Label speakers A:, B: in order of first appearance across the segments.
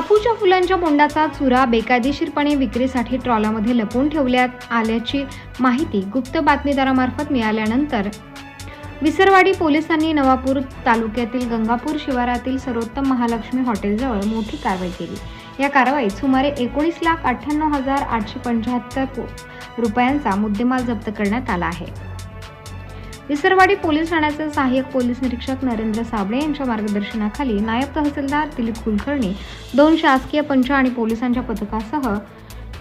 A: अफूच्या फुलांच्या बोंडाचा चुरा बेकायदेशीरपणे विक्रीसाठी ट्रॉलामध्ये लपवून ठेवल्यात आल्याची माहिती गुप्त बातमीदारामार्फत मिळाल्यानंतर विसरवाडी पोलिसांनी नवापूर तालुक्यातील गंगापूर शिवारातील सर्वोत्तम महालक्ष्मी हॉटेलजवळ मोठी कारवाई केली. या कारवाईत सुमारे एकोणीस लाख अठ्ठ्याण्णव हजार आठशे पंच्याहत्तर रुपयांचा मुद्देमाल जप्त करण्यात आला आहे. विसरवाडी पोलीस ठाण्याचे सहाय्यक पोलीस निरीक्षक नरेंद्र साबळे यांच्या मार्गदर्शनाखाली नायब तहसीलदार दिलीप कुलकर्णी दोन शासकीय पंच आणि पोलिसांच्या पथकासह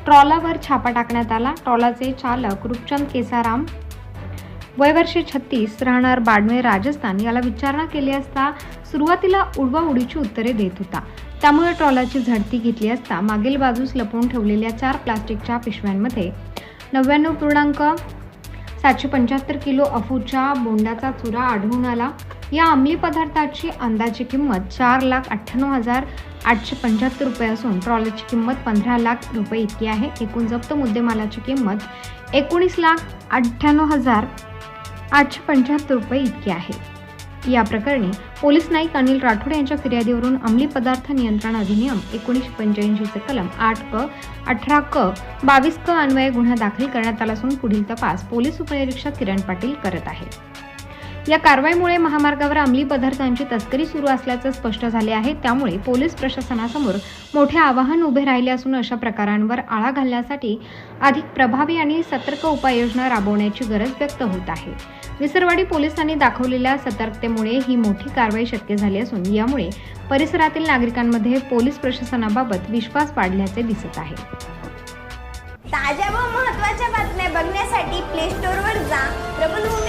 A: ट्रॉलावर छापा टाकण्यात आला. ट्रॉलाचे चालक रूपचंद केसाराम वयवर्षे छत्तीस राहणार बाडमेर राजस्थान याला विचारणा केली असता सुरुवातीला उडवाउडीची उत्तरे देत होता. त्यामुळे ट्रॉलाची झडती घेतली असता मागील बाजूस लपवून ठेवलेल्या चार प्लास्टिकच्या पिशव्यांमध्ये नव्याण्णव पूर्णांक सातशे पंच्याहत्तर किलो अफूच्या बोंडाचा चुरा आढळून आला. या अंमली पदार्थाची अंदाजे किंमत चार लाख अठ्ठ्याण्णव हजार आठशे पंच्याहत्तर रुपये असून ट्रॉलरची किंमत पंधरा लाख रुपये इतकी आहे. एकूण जप्त मुद्देमालाची किंमत एकोणीस लाख अठ्ठ्याण्णव हजार आठशे पंच्याहत्तर रुपये इतकी आहे. या प्रकरणी पोलीस नाईक अनिल राठोड यांच्या फिर्यादीवरून अंमली पदार्थ नियंत्रण अधिनियम एकोणीसशे पंच्याऐंशीचे कलम आठ क अठरा क बावीस क अन्वये गुन्हा दाखल करण्यात आला असून पुढील तपास पोलीस उपनिरीक्षक किरण पाटील करत आहेत. या कारवाईमुळे महामार्गावर अंमली पदार्थांची तस्करी सुरू असल्याचं स्पष्ट झाले आहे. त्यामुळे पोलीस प्रशासनासमोर मोठे आवाहन उभे राहिले असून अशा प्रकारांवर आळा घालण्यासाठी अधिक प्रभावी आणि सतर्क उपाययोजना राबवण्याची गरज व्यक्त होत आहे. विसरवाडी पोलिसांनी दाखवलेल्या सतर्कतेमुळे ही मोठी कारवाई शक्य झाली असून यामुळे परिसरातील नागरिकांमध्ये पोलीस प्रशासनाबाबत विश्वास वाढल्याचे दिसत आहे.
B: ताज्या व महत्त्वाच्या बातम्या बघण्यासाठी प्ले स्टोअरवर जा. प्रबलभूमी